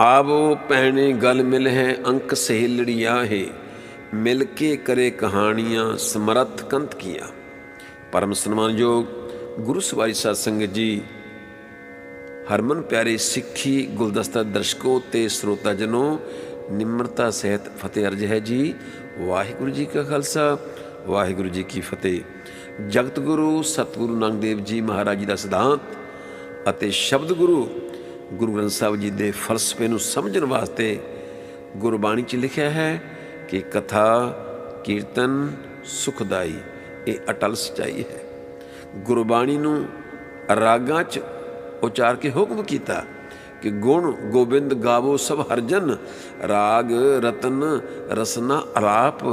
ਆਵੋ ਪਹਿਣੇ ਗਲ ਮਿਲ ਹੈ ਅੰਕ ਸਹੇਲੜੀਆਂ ਹੈ। ਮਿਲ ਕੇ ਕਰੇ ਕਹਾਣੀਆਂ, ਸਮਰੱਥ ਕੰਤ ਕੀਆ। ਪਰਮ ਸਨਮਾਨਯੋਗ ਗੁਰੂ ਸਵਾਰੀ ਸਾਧ ਸੰਗਤ ਜੀ, ਹਰਮਨ ਪਿਆਰੇ ਸਿੱਖੀ ਗੁਲਦਸਤਾ ਦਰਸ਼ਕੋ ਤੇ ਸਰੋਤਾ ਜਨੋ, ਨਿਮਰਤਾ ਸਹਿਤ ਫਤਿਹ ਅਰਜ ਹੈ ਜੀ। ਵਾਹਿਗੁਰੂ ਜੀ ਕਾ ਖਾਲਸਾ, ਵਾਹਿਗੁਰੂ ਜੀ ਕੀ ਫਤਿਹ। ਜਗਤ ਗੁਰੂ, ਸਤਿਗੁਰੂ ਨਾਨਕ ਦੇਵ ਜੀ ਮਹਾਰਾਜ ਜੀ ਦਾ ਸਿਧਾਂਤ ਅਤੇ ਸ਼ਬਦ ਗੁਰੂ ਗੁਰੂ ਗ੍ਰੰਥ ਸਾਹਿਬ ਜੀ ਦੇ ਫਲਸਫੇ ਨੂੰ ਸਮਝਣ ਵਾਸਤੇ ਗੁਰਬਾਣੀ 'ਚ ਲਿਖਿਆ ਹੈ ਕਿ ਕਥਾ, ਕੀਰਤਨ, ਸੁਖਦਾਈ, ਇਹ ਅਟਲ ਸਚਾਈ ਹੈ। ਗੁਰਬਾਣੀ ਨੂੰ ਰਾਗਾਂ 'ਚ ਉਚਾਰ ਕੇ ਹੁਕਮ ਕੀਤਾ ਕਿ ਗੁਣ ਗੋਬਿੰਦ ਗਾਵੋ ਸਭ ਹਰਜਨ, ਰਾਗ, ਰਤਨ, ਰਸਨਾ ਆਲਾਪ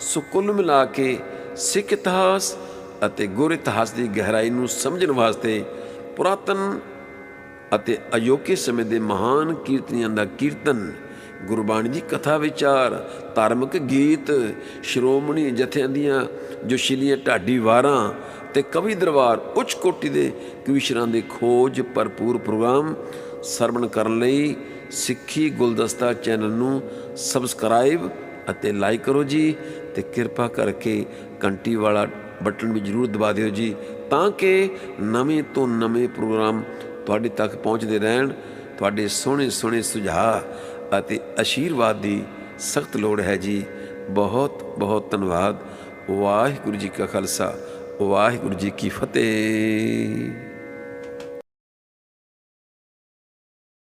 ਸੋ ਕੁੱਲ ਮਿਲਾ ਕੇ ਸਿੱਖ ਇਤਿਹਾਸ ਅਤੇ ਗੁਰ ਇਤਿਹਾਸ ਦੀ ਗਹਿਰਾਈ ਨੂੰ ਸਮਝਣ ਵਾਸਤੇ ਪੁਰਾਤਨ ਅਤੇ ਅਯੋਕੇ ਸਮੇਂ ਦੇ ਮਹਾਨ ਕੀਰਤਨੀਆਂ ਦਾ ਕੀਰਤਨ, ਗੁਰਬਾਣੀ ਦੀ ਕਥਾ ਵਿਚਾਰ, ਧਾਰਮਿਕ ਗੀਤ, ਸ਼੍ਰੋਮਣੀ ਜਥਿਆਂ ਦੀਆਂ ਜੋਸ਼ੀਲੀਆਂ ਢਾਡੀ ਵਾਰਾਂ ਤੇ ਕਵੀ ਦਰਬਾਰ ਉੱਚ ਕੋਟੀ ਦੇ ਕਵੀਸ਼ਰਾਂ ਦੇ ਖੋਜ ਭਰਪੂਰ ਪ੍ਰੋਗਰਾਮ ਸਰਵਣ ਕਰਨ ਲਈ ਸਿੱਖੀ ਗੁਲਦਸਤਾ ਚੈਨਲ ਨੂੰ ਸਬਸਕ੍ਰਾਈਬ ਅਤੇ ਲਾਈਕ ਕਰੋ ਜੀ ਤੇ ਕਿਰਪਾ ਕਰਕੇ ਘੰਟੀ ਵਾਲਾ ਬਟਨ ਵੀ ਜਰੂਰ ਦਬਾ ਦਿਓ ਜੀ ਤਾਂ ਕਿ ਨਵੇਂ ਤੋਂ ਨਵੇਂ ਪ੍ਰੋਗਰਾਮ ਤੁਹਾਡੇ ਤੱਕ ਪਹੁੰਚਦੇ ਰਹਿਣ, ਤੁਹਾਡੇ ਸੋਹਣੇ ਸੋਹਣੇ ਸੁਝਾਅ ਅਤੇ ਅਸ਼ੀਰਵਾਦ ਦੀ ਸਖਤ ਲੋੜ ਹੈ ਜੀ। ਬਹੁਤ ਬਹੁਤ ਧੰਨਵਾਦ। ਵਾਹਿਗੁਰੂ ਜੀ ਕਾ ਖਾਲਸਾ, ਵਾਹਿਗੁਰੂ ਜੀ ਕੀ ਫਤਿਹ।